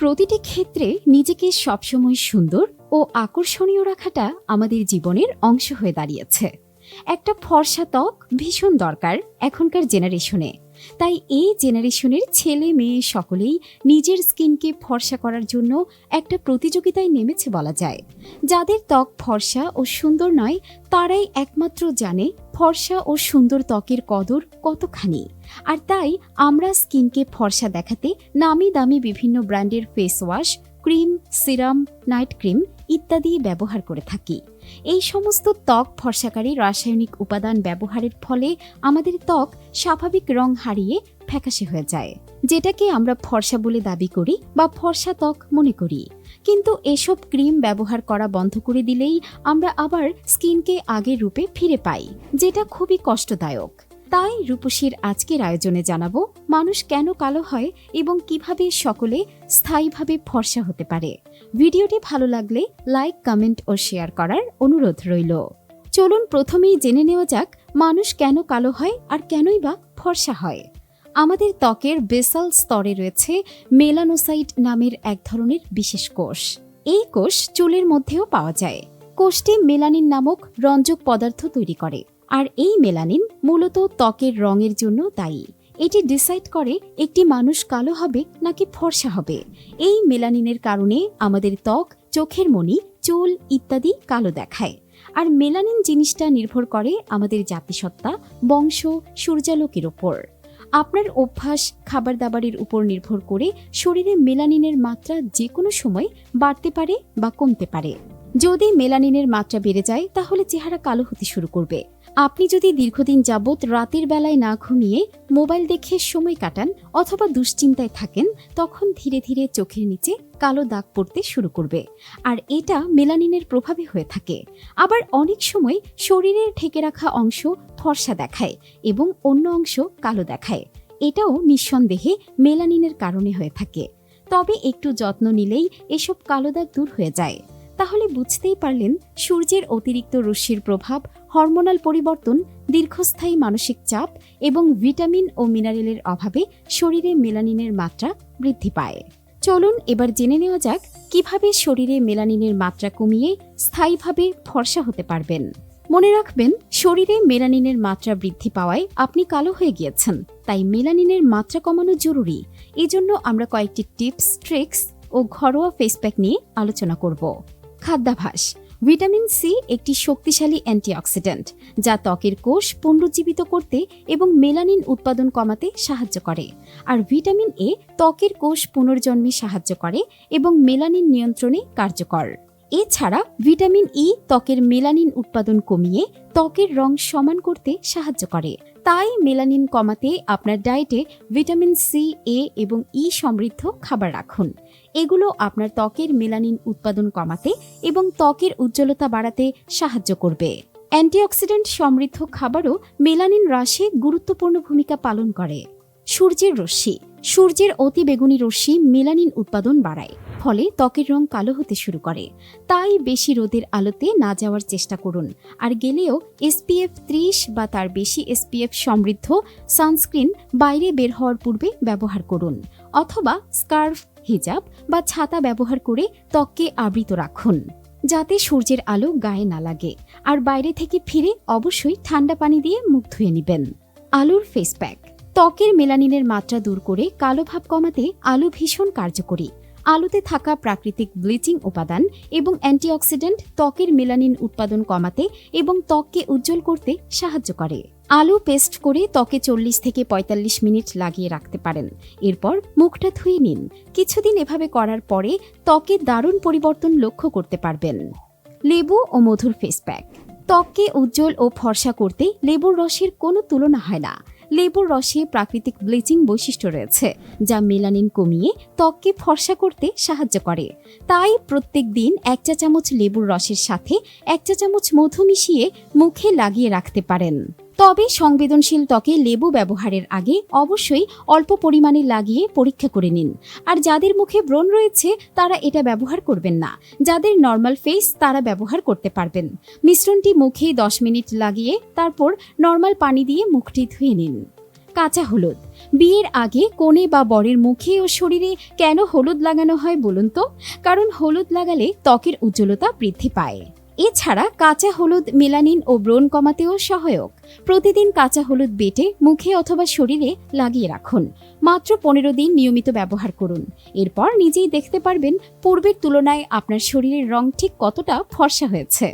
প্রতিটি ক্ষেত্রে নিজেকে সবসময় সুন্দর ও আকর্ষণীয় রাখাটা আমাদের জীবনের অংশ হয়ে দাঁড়িয়েছে। একটা ফর্সা ত্বক ভীষণ দরকার এখনকার জেনারেশনে। তাই এই জেনারেশনের ছেলে মেয়ে সকলেই নিজের স্কিনকে ফর্সা করার জন্য একটা প্রতিযোগিতায় নেমেছে বলা যায়। যাদের ত্বক ফর্সা ও সুন্দর নয়, তারাই একমাত্র জানে ফর্সা ও সুন্দর ত্বকের কদর কতখানি। আর তাই আমরা স্কিনকে ফর্সা দেখাতে নামি দামি বিভিন্ন ব্র্যান্ডের face wash cream, serum, night cream ইত্যাদি ব্যবহার করে থাকি। এই সমস্ত ত্বক ফর্সাকারী রাসায়নিক উপাদান ব্যবহারের ফলে আমাদের ত্বক স্বাভাবিক রং হারিয়ে ফ্যাকাশে হয়ে যায়, যেটাকে আমরা ফর্সা বলে দাবি করি বা ফর্সা ত্বক মনে করি। কিন্তু এসব ক্রিম ব্যবহার করা বন্ধ করে দিলেই আমরা আবার স্কিনকে আগের রূপে ফিরে পাই, যেটা খুবই কষ্টদায়ক। তাই রূপসীর আজকের আয়োজনে জানাব, মানুষ কেন কালো হয় এবং কীভাবে সকলে স্থায়ীভাবে ফর্সা হতে পারে। ভিডিওটি ভালো লাগলে লাইক, কমেন্ট ও শেয়ার করার অনুরোধ রইল। চলুন প্রথমেই জেনে নেওয়া যাক, মানুষ কেন কালো হয় আর কেনই বা ফর্সা হয়। আমাদের ত্বকের বেসাল স্তরে রয়েছে মেলানোসাইট নামের এক ধরনের বিশেষ কোষ। এই কোষ চুলের মধ্যেও পাওয়া যায়। কোষটি মেলানিন নামক রঞ্জক পদার্থ তৈরি করে। আর এই মেলানিন মূলত ত্বকের রঙের জন্য দায়ী। এটি ডিসাইড করে একটি মানুষ কালো হবে নাকি ফর্সা হবে। এই মেলানিনের কারণে আমাদের ত্বক, চোখের মণি, চুল ইত্যাদি কালো দেখায়। আর মেলানিন জিনিসটা নির্ভর করে আমাদের জাতিসত্তা, বংশ, সূর্যালোকের ওপর আপনার অভ্যাস খাবার দাবারের উপর নির্ভর করে শরীরে মেলানিনের মাত্রা যে কোনো সময় বাড়তে পারে বা কমতে পারে। যদি মেলানিনের মাত্রা বেড়ে যায়, তাহলে চেহারা কালো হতে শুরু করবে। আপনি যদি দীর্ঘদিন যাবৎ রাতের বেলায় না ঘুমিয়ে মোবাইল দেখে সময় কাটান অথবা দুশ্চিন্তায় থাকেন, তখন ধীরে ধীরে চোখের নিচে কালো দাগ পড়তে শুরু করবে। আর এটা মেলানিনের প্রভাবে হয়ে থাকে। আবার অনেক সময় শরীরের ঢেকে রাখা অংশ ফর্সা দেখায় এবং অন্য অংশ কালো দেখায়। এটাও নিঃসন্দেহে মেলানিনের কারণে হয়ে থাকে। তবে একটু যত্ন নিলেই এসব কালো দাগ দূর হয়ে যায়। তাহলে বুঝতেই পারলেন সূর্যের অতিরিক্ত রশ্মির প্রভাব, হরমোনাল পরিবর্তন, দীর্ঘস্থায়ী মানসিক চাপ এবং ভিটামিন ও মিনারেলের অভাবে শরীরে মেলানিনের মাত্রা বৃদ্ধি পায়। চলুন এবার জেনে নেওয়া যাক কীভাবে শরীরে মেলানিনের মাত্রা কমিয়ে স্থায়ীভাবে ফর্সা হতে পারবেন। মনে রাখবেন, শরীরে মেলানিনের মাত্রা বৃদ্ধি পাওয়ায় আপনি কালো হয়ে গিয়েছেন, তাই মেলানিনের মাত্রা কমানো জরুরি। এজন্য আমরা কয়েকটি টিপস, ট্রিক্স ও ঘরোয়া ফেসপ্যাক নিয়ে আলোচনা করব। খাদ্যাভাস। ভিটামিন সি একটি শক্তিশালী অ্যান্টিঅক্সিডেন্ট, যা ত্বকের কোষ পুনরুজ্জীবিত করতে এবং মেলানিন উৎপাদন কমাতে সাহায্য করে। আর ভিটামিন এ ত্বকের কোষ পুনর্জন্মে সাহায্য করে এবং মেলানিন নিয়ন্ত্রণে কার্যকর। এছাড়া ভিটামিন ই ত্বকের মেলানিন উৎপাদন কমিয়ে ত্বকের রং সমান করতে সাহায্য করে। তাই মেলানিন কমাতে আপনার ডায়েটে ভিটামিন সি এ এবং ই সমৃদ্ধ খাবার রাখুন। এগুলো আপনার ত্বকের মেলানিন উৎপাদন কমাতে এবং ত্বকের উজ্জ্বলতা বাড়াতে সাহায্য করবে। অ্যান্টিঅক্সিডেন্ট সমৃদ্ধ খাবারও মেলানিন হ্রাসে গুরুত্বপূর্ণ ভূমিকা পালন করে। সূর্যের রশ্মি, সূর্যের অতি বেগুনি রশ্মি মেলানিন উৎপাদন বাড়ায়। ফলে ত্বকের রং কালো হতে শুরু করে। তাই বেশি রোদের আলোতে না যাওয়ার চেষ্টা করুন। আর গেলেও এসপিএফ ত্রিশ বা তার বেশি এসপিএফ সমৃদ্ধ সানস্ক্রিন বাইরে বের হওয়ার পূর্বে ব্যবহার করুন। অথবা স্কার্ফ, হিজাব বা ছাতা ব্যবহার করে ত্বককে আবৃত রাখুন, যাতে সূর্যের আলো গায়ে না লাগে। আর বাইরে থেকে ফিরে অবশ্যই ঠান্ডা পানি দিয়ে মুখ ধুয়ে নেবেন। আলুর ফেস প্যাক ত্বকের মেলানিনের মাত্রা দূর করে কালো ভাব কমাতে আলু ভীষণ কার্যকরী। আলুতে থাকা প্রাকৃতিক ব্লিচিং উপাদান এবং অ্যান্টিঅক্সিডেন্ট ত্বকের মেলানিন উৎপাদন কমাতে এবং ত্বককে উজ্জ্বল করতে সাহায্য করে। আলু পেস্ট করে ত্বকে চল্লিশ থেকে ৪৫ মিনিট লাগিয়ে রাখতে পারেন। এরপর মুখটা ধুয়ে নিন। কিছুদিন এভাবে করার পরে ত্বকে দারুণ পরিবর্তন লক্ষ্য করতে পারবেন। লেবু ও মধুর ফেস প্যাক ত্বককে উজ্জ্বল ও ফর্সা করতে লেবুর রসের কোনো তুলনা হয় না। লেবুর রসে প্রাকৃতিক ব্লিচিং বৈশিষ্ট্য রয়েছে, যা মেলানিন কমিয়ে ত্বককে ফর্সা করতে সাহায্য করে। তাই প্রত্যেক দিন এক চা চামচ লেবুর রসের সাথে এক চা চামচ মধু মিশিয়ে মুখে লাগিয়ে রাখতে পারেন। তবে সংবেদনশীল ত্বকে লেবু ব্যবহারের আগে অবশ্যই অল্প পরিমাণে লাগিয়ে পরীক্ষা করে নিন। আর যাদের মুখে ব্রণ রয়েছে, তারা এটা ব্যবহার করবেন না। যাদের নর্মাল ফেস তারা ব্যবহার করতে পারবেন। মিশ্রণটি মুখে দশ মিনিট লাগিয়ে তারপর নর্মাল পানি দিয়ে মুখটি ধুয়ে নিন। কাঁচা হলুদ। বিয়ের আগে কোণে বা বরের মুখে ও শরীরে কেন হলুদ লাগানো হয় বলুন তো? কারণ হলুদ লাগালে ত্বকের উজ্জ্বলতা বৃদ্ধি পায়। এছাড়া কাঁচা হলুদ, মেলানিন ও ব্রণ কমাতেও সহায়ক। প্রতিদিন কাঁচা হলুদ বেটে মুখে অথবা শরীরে লাগিয়ে রাখুন। মাত্র পনেরো দিন নিয়মিত ব্যবহার করুন। এরপর নিজেই দেখতে পারবেন পূর্বের তুলনায় আপনার শরীরের রং ঠিক কতটা ফর্সা হয়েছে।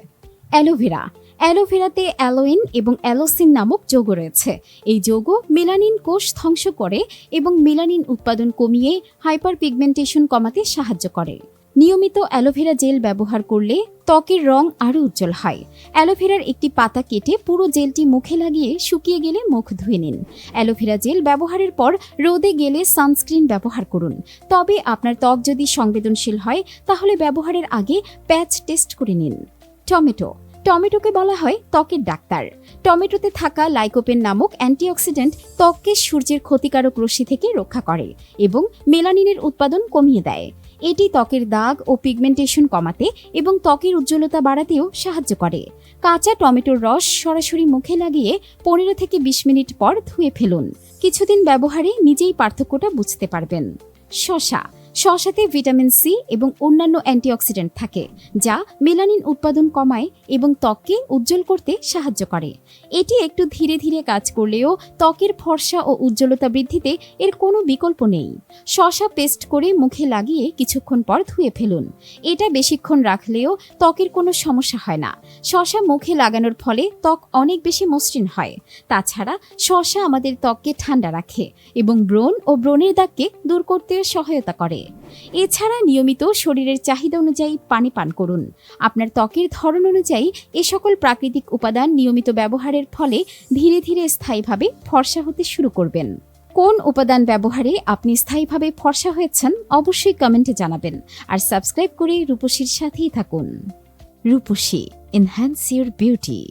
অ্যালোভেরা। অ্যালোভেরাতে অ্যালোইন এবং অ্যালোসিন নামক যৌগ রয়েছে। এই যৌগ মেলানিন কোষ ধ্বংস করে এবং মেলানিন উৎপাদন কমিয়ে হাইপার পিগমেন্টেশন কমাতে সাহায্য করে। নিয়মিত অ্যালোভেরা জেল ব্যবহার করলে ত্বকের রং আরও উজ্জ্বল হয়। অ্যালোভেরার একটি পাতা কেটে পুরো জেলটি মুখে লাগিয়ে শুকিয়ে গেলে মুখ ধুয়ে নিন। অ্যালোভেরা জেল ব্যবহারের পর রোদে গেলে সানস্ক্রিন ব্যবহার করুন। তবে আপনার ত্বক যদি সংবেদনশীল হয়, তাহলে ব্যবহারের আগে প্যাচ টেস্ট করে নিন। টমেটো। টমেটোকে বলা হয় ত্বকের ডাক্তার। টমেটোতে থাকা লাইকোপেন নামক অ্যান্টিঅক্সিডেন্ট ত্বককে সূর্যের ক্ষতিকারক রশ্মি থেকে রক্ষা করে এবং মেলানিনের উৎপাদন কমিয়ে দেয়। এটি ত্বকের দাগ ও পিগমেন্টেশন কমাতে এবং ত্বকের উজ্জ্বলতা বাড়াতেও সাহায্য করে। কাঁচা টমেটোর রস সরাসরি মুখে লাগিয়ে পনেরো থেকে বিশ মিনিট পর ধুয়ে ফেলুন। কিছুদিন ব্যবহারে নিজেই পার্থক্যটা বুঝতে পারবেন। শশা শশাতে ভিটামিন সি এবং অন্যান্য অ্যান্টিঅক্সিডেন্ট থাকে, যা মেলানিন উৎপাদন কমায় এবং ত্বককে উজ্জ্বল করতে সাহায্য করে। এটি একটু ধীরে ধীরে কাজ করলেও ত্বকের ফর্সা ও উজ্জ্বলতা বৃদ্ধিতে এর কোনো বিকল্প নেই। শশা পেস্ট করে মুখে লাগিয়ে কিছুক্ষণ পর ধুয়ে ফেলুন। এটা বেশিক্ষণ রাখলেও ত্বকের কোনো সমস্যা হয় না। শশা মুখে লাগানোর ফলে ত্বক অনেক বেশি মসৃণ হয়। তাছাড়া শশা আমাদের ত্বককে ঠান্ডা রাখে এবং ব্রণ ও ব্রণের দাগকে দূর করতে সহায়তা করে। এছাড়া নিয়মিত শরীরের চাহিদা অনুযায়ী পানি পান করুন। আপনার ত্বকের ধরন অনুযায়ী এ সকল প্রাকৃতিক উপাদান নিয়মিত ব্যবহারের ফলে ধীরে ধীরে স্থায়ীভাবে ফর্সা হতে শুরু করবেন। কোন উপাদান ব্যবহারে আপনি স্থায়ীভাবে ফর্সা হয়েছেন অবশ্যই কমেন্টে জানাবেন। আর সাবস্ক্রাইব করে রূপসীর সাথেই থাকুন। রূপসী এনহ্যান্স ইউর বিউটি